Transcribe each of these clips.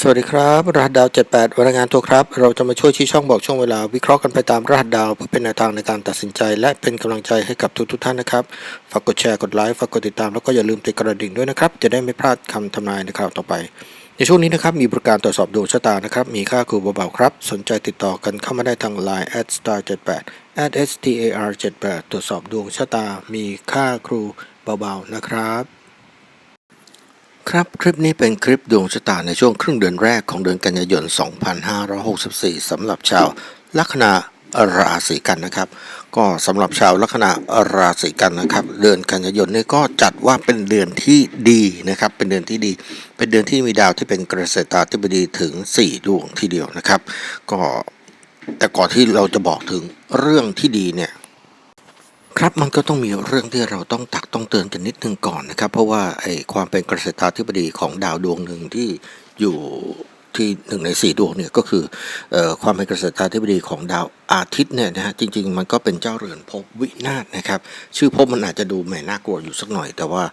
สวัสดีครับ รหัสดาว 78รายงานตัวครับ เราจะมาช่วยชี้ช่องบอกช่วงเวลา วิเคราะห์กันไปตามรหัสดาวเพื่อเป็นแนวทางในการตัดสินใจ และเป็นกำลังใจให้กับทุกทุกท่านนะครับ ฝากกดแชร์กดไลค์ฝากกดติดตามแล้วก็อย่าลืมติดกระดิ่งด้วยนะครับ จะได้ไม่พลาดคำทำนายในคราวต่อไป ในช่วงนี้นะครับ มีบริการตรวจสอบดวงชะตานะครับ มีค่าครูเบาๆครับ สนใจติดต่อกันเข้ามาได้ทาง Line at star 78 at star 78ตรวจสอบดวงชะตา มีค่าครูเบาๆนะครับ ครับคลิปนี้เป็นคลิปดวงชะตาในช่วงครึ่งเดือนแรกของเดือนกันยายน 2564สำหรับชาวลัคนาราศีกันนะครับ ก็สำหรับชาวลัคนาราศีกันนะครับ เดือนกันยายนนี้ก็จัดว่าเป็นเดือนที่ดีนะครับ เป็นเดือนที่ดี เป็นเดือนที่มีดาวที่เป็นเกษตราธิบดีถึง 4 ดวงทีเดียวนะครับ ก็แต่ก่อนที่เราจะบอกถึงเรื่องที่ดีเนี่ย ครับมันก็ต้องมีเรื่องที่เราต้องตักต้องเตือนกันนิดนึงก่อนนะครับ เพราะว่าไอ้ความเป็นเกษตราธิบดีของดาวดวงหนึ่งที่อยู่ ที่หนึ่งในสี่ดวงเนี่ยก็คืออความเป็นเกษตราธิบดีของดาวอาทิตย์เนี่ยนะฮะจริง ๆ มันก็เป็นเจ้าเรือนภพวินาศนะครับ ชื่อภพมันอาจจะดูแหม่น่ากลัวอยู่สักหน่อย แต่ว่า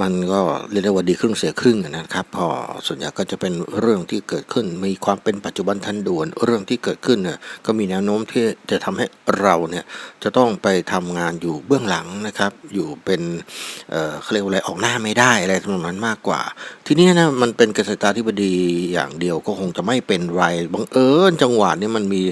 มันก็เรียกได้ว่าดีครึ่งเสียครึ่งนะครับ พอส่วนใหญ่ก็จะเป็นเรื่องที่เกิดขึ้น มีความเป็นปัจจุบันทันด่วน เรื่องที่เกิดขึ้นเนี่ยก็มีแนวโน้มที่จะทำให้เราเนี่ยจะต้องไปทำงานอยู่เบื้องหลังนะครับ อยู่เป็นเขาเรียกว่าอะไรออกหน้าไม่ได้อะไรทำนองนั้นมากกว่า ทีนี้นะมันเป็นเกษตราธิบดีอย่างเดียวก็คงจะไม่เป็นไรบังเอิญจังหวะนี้มันมี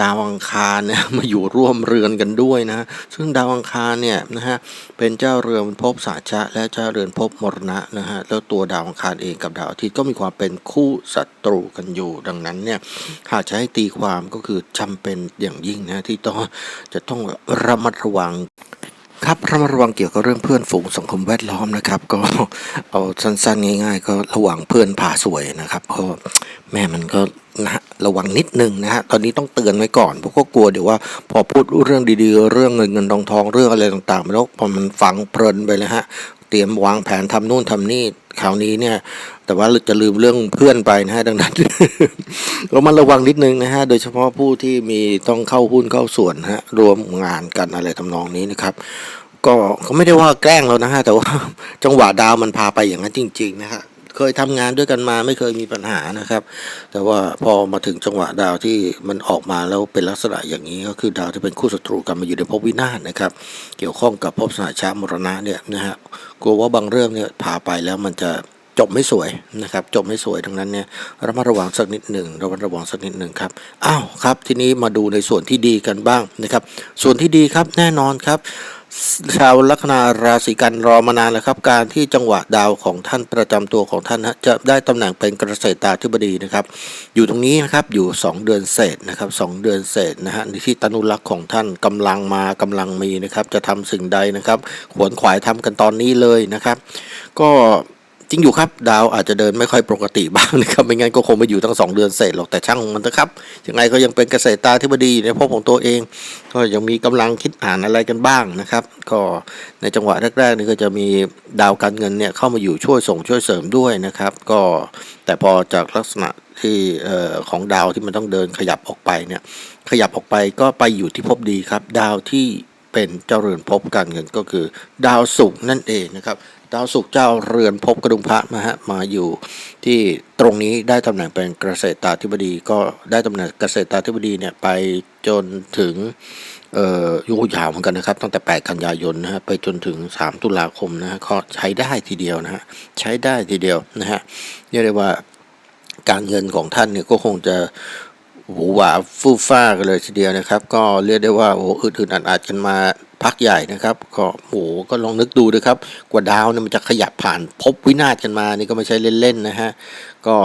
ดาวอังคารเนี่ยมาอยู่ร่วมเรือนกันด้วยนะ ซึ่งดาวอังคารเนี่ยนะฮะเป็นเจ้าเรือนภพสาชะ และเจ้าเรือนภพมรณะนะฮะแล้วตัวดาวอังคารเองกับดาวอาทิตย์ก็มีความเป็นคู่ศัตรูกันอยู่ ดังนั้นเนี่ยหากจะให้ตีความก็คือจำเป็นอย่างยิ่งนะที่ต้องจะต้องระมัดระวัง ครับระมัดระวังเกี่ยวกับเรื่องเพื่อนฝูงสังคมแวดล้อมนะครับ ก็เอาสั้นๆง่าย ๆ ก็ระวังเพื่อนพาสวยนะครับเพราะแม่มันก็นะฮะระวังนิดนึงนะฮะตอนนี้ต้องเตือนไว้ก่อนเพราะก็กลัวเดี๋ยวว่าพอพูดเรื่องดีๆ เรื่องเงินเงินทองทองเรื่องอะไรต่างๆแล้วพอมันฟังเพลินไปเลยฮะเตรียมวางแผนทำนู่นทำนี่คราวนี้เนี่ย แต่ว่าจะลืมเรื่องเพื่อนไปนะฮะดังนั้นเรามันระวังนิดนึงนะฮะโดยเฉพาะผู้ที่มีต้องเข้าหุ้นเข้าส่วนฮะรวมงานกันอะไรทำนองนี้นะครับก็เขาไม่ได้ว่าแกล้งเรานะฮะแต่ว่าจังหวะดาวมันพาไปอย่างนั้นจริง ๆ นะฮะเคยทำงานด้วยกันมาไม่เคยมีปัญหานะครับ แต่ว่าพอมาถึงจังหวะดาวที่มันออกมาแล้วเป็นลักษณะอย่างนี้ ก็คือดาวที่เป็นคู่ศัตรูกันมาอยู่ในภพวินาศนะครับ เกี่ยวข้องกับภพสหชามรณะเนี่ยนะฮะกลัวว่าบางเรื่องเนี่ยพาไปแล้วมันจะ จบไม่สวยนะครับ จบไม่สวยดังนั้นเนี่ยระมัดระวังสักนิดหนึ่งระมัดระวังสักนิดหนึ่งครับอ้าวครับ ทีนี้มาดูในส่วนที่ดีกันบ้างนะครับ ส่วนที่ดีครับแน่นอนครับชาวลัคนาราศีกันรอมานานแล้วครับ การที่จังหวะดาวของท่านประจำตัวของท่านจะได้ตำแหน่งเป็นเกษตราธิบดีนะครับ อยู่ตรงนี้นะครับอยู่ 2 เดือนเศษนะครับสเดือนเศษนะฮะในที่ตนุรักษ์ของท่านกำลังมากำลังมีนะครับ จะทำสิ่งใดนะครับ ขวนขวายทำกันตอนนี้เลยนะครับ ก็ จริงอยู่ครับ ดาวอาจจะเดินไม่ค่อยปกติบ้างนะครับไม่งั้นก็คงไม่อยู่ทั้งสองเดือนเศษหรอกแต่ช่างมันนะครับยังไงก็ยังเป็นเกษตรตาธิบดีในภพของตัวเอง ก็ยังมีกำลังคิดอ่านอะไรกันบ้างนะครับ ก็ในจังหวะแรกๆนี่ก็จะมีดาวการเงินเนี่ยเข้ามาอยู่ช่วยส่งช่วยเสริมด้วยนะครับ ก็แต่พอจากลักษณะที่ของดาวที่มันต้องเดินขยับออกไปเนี่ยขยับออกไปก็ไปอยู่ที่ภพดีครับ ดาวที่เป็นเจรือนภพการเงินก็คือ ดาวศุกร์นั่นเองนะครับ ดาวศุกร์เจ้าเรือนภพกระดุมพระนะฮะมาอยู่ที่ตรงนี้ได้ตำแหน่งเป็นเกษตราธิบดีก็ได้ตำแหน่งเกษตราธิบดีเนี่ยไปจนถึงเอ่อยุยาวเหมือนกันนะครับ ตั้งแต่ 8 กันยายนนะฮะไปจนถึง 3 ตุลาคมนะฮะก็ใช้ได้ทีเดียวนะฮะใช้ได้ทีเดียวนะฮะเรียกได้ว่าการเงินของท่านเนี่ยก็คงจะ หวหวาฟู่ฟ้ากันเลยทีเดียวนะครับ ก็เรียกได้ว่าโอ้อื่นๆอัดๆกันมาพักใหญ่นะครับ ก็โอ้ก็ลองนึกดูนะครับ กว่าดาวเนี่ยมันจะขยับผ่านภพวินาศกันมานี่ก็ไม่ใช่เล่นๆนะฮะก็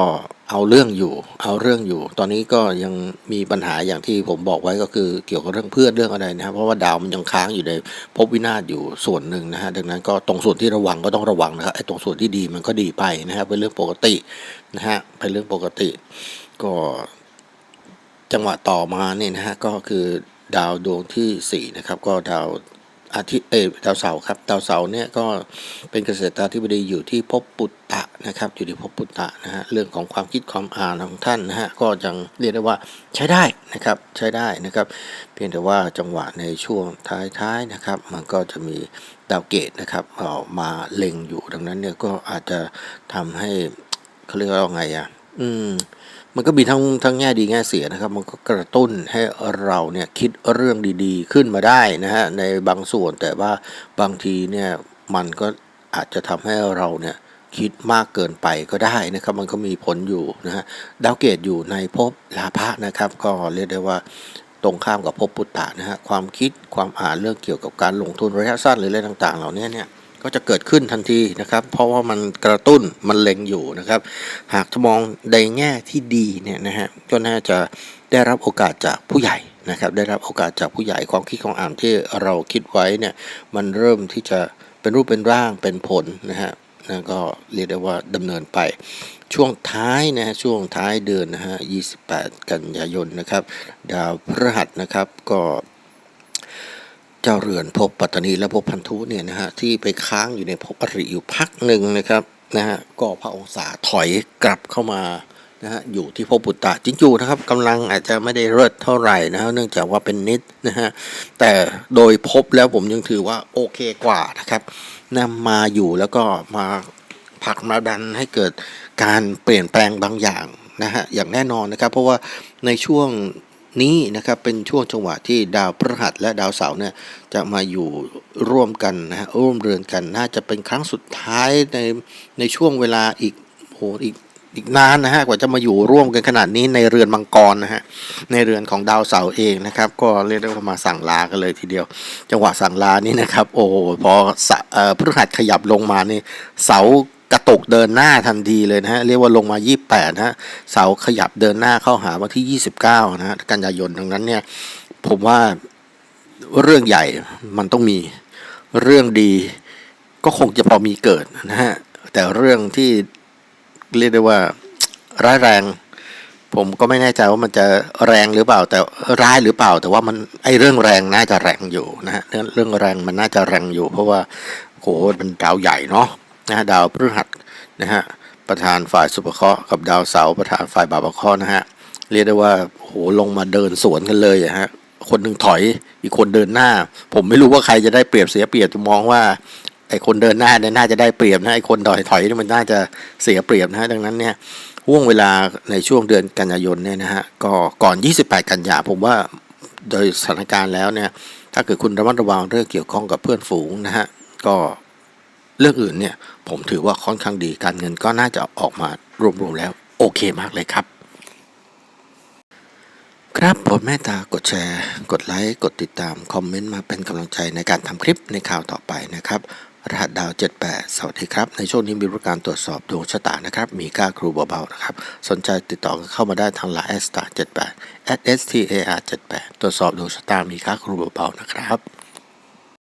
เอาเรื่องอยู่ เอาเรื่องอยู่ ตอนนี้ก็ยังมีปัญหาอย่างที่ผมบอกไว้ก็คือเกี่ยวกับเรื่องเพื่อนเรื่องอะไรนะครับ เพราะว่าดาวมันยังค้างอยู่ในภพวินาศอยู่ส่วนหนึ่งนะฮะดังนั้นก็ตรงส่วนที่ระวังก็ต้องระวังนะครับไอ้ตรงส่วนที่ดีมันก็ดีไปนะครับเป็นเรื่องปกตินะฮะเป็นเรื่องปกติ ก็ จังหวะต่อมาเนี่ยนะฮะก็คือดาวดวงที่4นะครับก็ดาวอาทิตย์เอดาวเสาร์ครับดาวเสาร์เนี่ยก็เป็นเกษตราธิบดีอยู่ที่ภพปุตตะนะครับอยู่ที่ภพปุตตะนะฮะเรื่องของความคิดความอ่านของท่านนะฮะก็ยังเรียกได้ว่าใช้ได้นะครับใช้ได้นะครับ เพียงแต่ว่าจังหวะในช่วงท้ายๆนะครับ มันก็จะมีดาวเกตนะครับเอมาเล็งอยู่ดังนั้นเนี่ยก็อาจจะทำให้เขาเรียกว่าไงอะอืม มันก็มีทั้งทั้งแง่ดีแง่เสียนะครับ มันก็กระตุ้นให้เราเนี่ยคิดเรื่องดีๆ ขึ้นมาได้นะฮะในบางส่วนแต่ว่าบางทีเนี่ยมันก็อาจจะทำให้เราเนี่ยคิดมากเกินไปก็ได้นะครับ มันก็มีผลอยู่นะฮะดาวเกตอยู่ในภพลาภะนะครับ ก็เรียกได้ว่าตรงข้ามกับภพปุตตะนะฮะความคิดความอ่านเรื่องเกี่ยวกับการลงทุนระยะสั้นหรืออะไรต่าง ๆ เหล่านี้เนี่ย ก็จะเกิดขึ้นทันทีนะครับ เพราะว่ามันกระตุ้นมันเล็งอยู่นะครับ หากมองในแง่ที่ดีเนี่ยนะฮะก็น่าจะได้รับโอกาสจากผู้ใหญ่นะครับ ได้รับโอกาสจากผู้ใหญ่ความคิดของอ่านที่เราคิดไว้เนี่ยมันเริ่มที่จะเป็นรูปเป็นร่างเป็นผลนะฮะนั่นก็เรียกได้ว่าดำเนินไปช่วงท้ายนะฮะช่วงท้ายเดือนนะฮะ 28 กันยายนนะครับ ดาวพฤหัสนะครับก็ จ้าเรือนภพปัตตานีและภพพันธุเนี่ยนะฮะที่ไปค้างอยู่ในภพอริอยู่พักหนึ่งนะครับนะฮะก็พระองศาถอยกลับเข้ามานะฮะอยู่ที่ภพปุตตะจริงอยู่นะครับกำลังอาจจะไม่ได้เลิศเท่าไหร่นะฮะเนื่องจากว่าเป็นนิดนะฮะแต่โดยภพแล้วผมยังถือว่าโอเคกว่านะครับนำมาอยู่แล้วก็มาผลักมาดันให้เกิดการเปลี่ยนแปลงบางอย่างนะฮะอย่างแน่นอนนะครับ เพราะว่าในช่วง นี้นะครับเป็นช่วงจังหวะที่ดาวพฤหัสและดาวเสาร์เนี่ยจะมาอยู่ร่วมกันนะฮะร่วมเรือนกันน่าจะเป็นครั้งสุดท้ายในในช่วงเวลาอีกโหอีกอีกนานนะฮะกว่าจะมาอยู่ร่วมกันขนาดนี้ในเรือนมังกรนะฮะในเรือนของดาวเสาร์เองนะครับ ก็เรียกได้ว่ามาสั่งลากันเลยทีเดียว จังหวะสั่งลานี่นะครับ โอ้โหพอสะเอ่อพฤหัสขยับลงมานี่เสา กระตุกเดินหน้าทันทีเลยนะฮะเรียกว่าลงมา 28นะฮะเสาขยับเดินหน้าเข้าหาวันที่ 29 นะฮะกันยายนดังนั้นเนี่ยผมว่าเรื่องใหญ่มันต้องมีเรื่องดี ก็คงจะพอมีเกิดนะฮะแต่เรื่องที่เรียกได้ว่าร้ายแรง ผมก็ไม่แน่ใจว่ามันจะแรงหรือเปล่า แต่ร้ายหรือเปล่า แต่ว่ามันไอเรื่องแรงน่าจะแรงอยู่นะฮะเรื่องเรื่องแรงมันน่าจะแรงอยู่ เพราะว่าโหเป็นดาวใหญ่เนาะ นะฮะดาวพฤหัสนะฮะประธานฝ่ายสุภเคราะห์กับดาวเสาร์ประธานฝ่ายบาปเคราะห์นะฮะเรียกได้ว่าโหลงมาเดินสวนกันเลยอะฮะคนหนึ่งถอยอีกคนเดินหน้า ผมไม่รู้ว่าใครจะได้เปรียบเสียเปรียบจะมองว่าไอ้คนเดินหน้าเนี่ยน่าจะได้เปรียบนะไอ้คนถอยถอยนี่มันน่าจะเสียเปรียบนะฮะดังนั้นเนี่ยห่วงเวลาในช่วงเดือนกันยายนเนี่ยนะฮะก็ก่อน 28 กันยาผมว่าโดยสถานการณ์แล้วเนี่ยถ้าเกิดคุณระมัดระวังเรื่องเกี่ยวข้องกับเพื่อนฝูงนะฮะก็ เรื่องอื่นเนี่ยผมถือว่าค่อนข้างดีการเงินก็น่าจะออกมารวมๆแล้ว โอเคมากเลยครับ ครับโปรดเมตตากดแชร์ กดไลค์ กดติดตาม คอมเมนต์มาเป็นกำลังใจในการทำคลิปในข่าวต่อไปนะครับ รหัสดาว 78 สวัสดีครับ ในช่วงนี้มีบริการตรวจสอบดวงชะตานะครับ มีค่าครูเบาๆนะครับ สนใจติดต่อเข้ามาได้ทางไลน์ s t a r 78 s t a r 78ตรวจสอบดวงชะตามีค่าครูเบาๆนะครับ